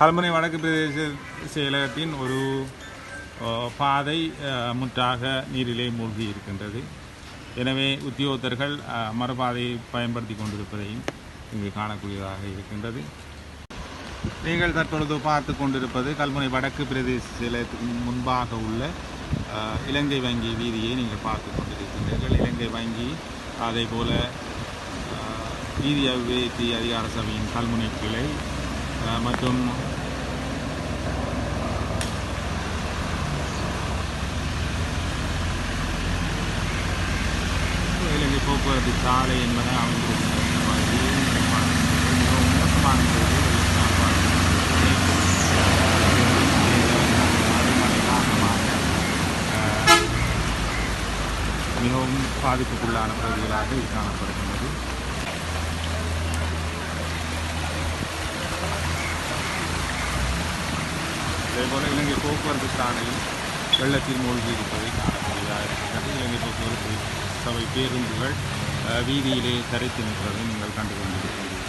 கல்முனை வடக்கு பிரதேச செயலகத்தின் ஒரு பாதை முற்றாக நீரிலே மூழ்கி இருக்கின்றது. எனவே உத்தியோகத்தர்கள் மரபாதையை மறுபாதையை பயன்படுத்தி கொண்டிருப்பதையும் இங்கு காணக்கூடியதாக இருக்கின்றது. நீங்கள் தற்பொழுது பார்த்து கொண்டிருப்பது கல்முனை வடக்கு பிரதேச செயலகத்துக்கு முன்பாக உள்ள இலங்கை வங்கி வீதியை நீங்கள் பார்த்து கொண்டிருக்கின்றீர்கள். இலங்கை வங்கி அதே போல அஹ், நீதி அபிவிருத்தி அதிகார சபையின் கல்முனை கிளை மற்றும் இலங்கை போக்குவரத்து சாலை என்பதை அமைந்திருக்கின்ற மிகவும் மோசமான மிகவும் பாதிப்புக்குள்ளான பகுதிகளாக இது காணப்படுகின்றது. அதேபோல இலங்கை போக்குவரத்து சாலையில் வெள்ளத்தில் மூழ்கி இருப்பதை காணக்கூடியதாக இருக்கின்றது. இலங்கை போக்குவரத்து சபை பேருந்துகள் வீதியிலே தரைத்து நிற்பதை நீங்கள் கண்டு கொண்டிருக்கின்றீர்கள்